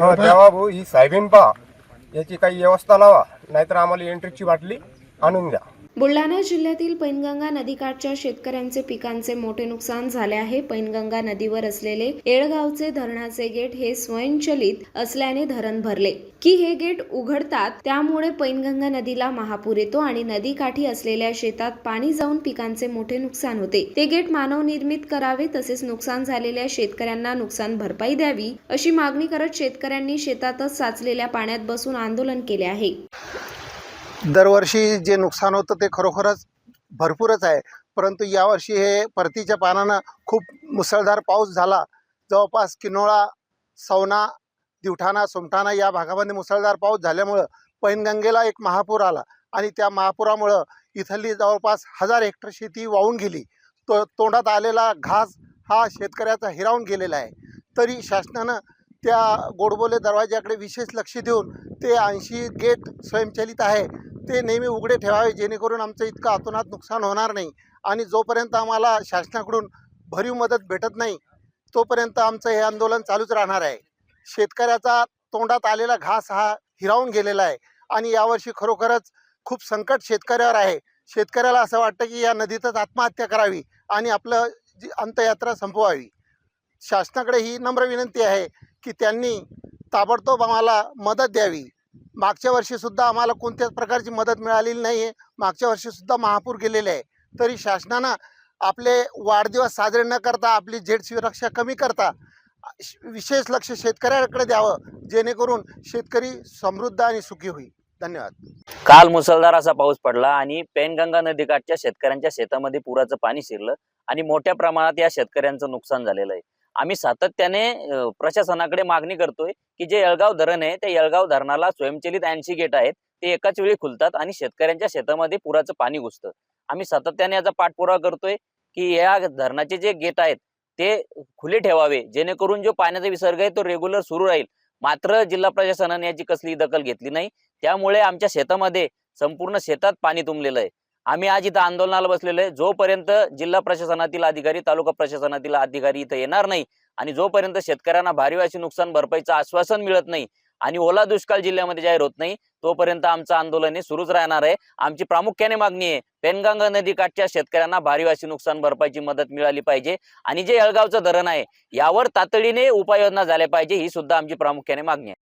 हो तेव्हा भाऊ ही साहेबीन पहा याची काही व्यवस्था लावा नाहीतर आम्हाला एंट्रीची बाटली आणून द्या बुलढाणा जिल्ह्यातील पैनगंगा नदीकाठच्या शेतकऱ्यांचे पिकांचे मोठे नुकसान झाले आहे. पैनगंगा नदीवर असलेले येळगावचे धरणाचे गेट हे स्वयंचलित असल्याने धरण भरले. की हे गेट उघडतात त्यामुळे पैनगंगा नदीला महापूर येतो आणि नदीकाठी असलेल्या शेतात पाणी जाऊन पिकांचे मोठे नुकसान होते. ते गेट मानवनिर्मित करावे तसेच नुकसान झालेल्या शेतकऱ्यांना नुकसान भरपाई द्यावी अशी मागणी करत शेतकऱ्यांनी शेतातच साचलेल्या पाण्यात बसून आंदोलन केले आहे. दरवर्षी जे नुकसान होतं ते खरोखरच भरपूरच आहे. परंतु यावर्षी हे परतीच्या पानानं खूप मुसळधार पाऊस झाला. जवळपास किनोळा सवना दिवठाणा सुमठाणा या भागामध्ये मुसळधार पाऊस झाल्यामुळं पैनगंगेला एक महापूर आला आणि त्या महापुरामुळं इथली जवळपास हजार हेक्टर शेती वाहून गेली. तो तोंडात आलेला घास हा शेतकऱ्याचा हिरावून गेलेला आहे. तरी शासनानं त्या गोडबोले दरवाज्याकडे विशेष लक्ष देऊन ते ऐंशी गेट स्वयंचलित आहे. ते नेहमी उघडे ठेवावे जेणेकरून आमचं इतकं अतोनात नुकसान होणार नाही. आणि जोपर्यंत आम्हाला शासनाकडून भरीव मदत भेटत नाही तोपर्यंत आमचं हे आंदोलन चालूच राहणार आहे. शेतकऱ्याचा तोंडात आलेला घास हा हिरावून गेलेला आहे. आणि यावर्षी खरोखरच खूप संकट शेतकऱ्यावर आहे. शेतकऱ्याला असं वाटतं की या नदीतच आत्महत्या करावी आणि आपलं जी अंतयात्रा संपवावी. शासनाकडे ही नम्र विनंती आहे की त्यांनी ताबडतोब आम्हाला मदत द्यावी. मागच्या वर्षीसुद्धा आम्हाला कोणत्याच प्रकारची मदत मिळालेली नाही आहे मागच्या वर्षीसुद्धा महापूर गेलेले आहे. तरी शासनानं आपले वाढदिवस साजरे न करता आपली जेट सुरक्षा कमी करता विशेष लक्ष शेतकऱ्याकडे द्यावं जेणेकरून शेतकरी समृद्ध आणि सुखी होईल. धन्यवाद. काल मुसळधार असा पाऊस पडला आणि पेनगंगा नदीकाठच्या शेतकऱ्यांच्या शेतामध्ये पुराचं पाणी शिरलं आणि मोठ्या प्रमाणात या शेतकऱ्यांचं नुकसान झालेलं आहे. आम्ही सातत्याने प्रशासनाकडे मागणी करतोय की जे येळगाव धरण आहे त्या येळगाव धरणाला स्वयंचलित ऐंशी गेट आहेत ते एकाच वेळी खुलतात आणि शेतकऱ्यांच्या शेतामध्ये पुराचं पाणी घुसतं. आम्ही सातत्याने याचा पाठपुरावा करतोय की या धरणाचे जे गेट आहेत ते खुले ठेवावे जेणेकरून जो पाण्याचा विसर्ग आहे तो रेग्युलर सुरू राहील. मात्र जिल्हा प्रशासनाने याची कसली दखल घेतली नाही. त्यामुळे आमच्या शेतामध्ये संपूर्ण शेतात पाणी तुंबलेलं आहे. आम्ही आज इथं आंदोलनाला बसलेलो आहे. जोपर्यंत जिल्हा प्रशासनातील अधिकारी तालुका प्रशासनातील अधिकारी इथं येणार नाही आणि जोपर्यंत शेतकऱ्यांना भारी अशी नुकसान भरपाईचं आश्वासन मिळत नाही आणि ओला दुष्काळ जिल्ह्यामध्ये जाहीर होत नाही तोपर्यंत आमचं आंदोलन हे सुरूच राहणार आहे. आमची प्रामुख्याने मागणी आहे पेनगंगा नदीकाठच्या शेतकऱ्यांना भारी नुकसान भरपाईची मदत मिळाली पाहिजे आणि जे येळगावचं धरण आहे यावर तातडीने उपाययोजना झाल्या पाहिजे ही सुद्धा आमची प्रामुख्याने मागणी आहे.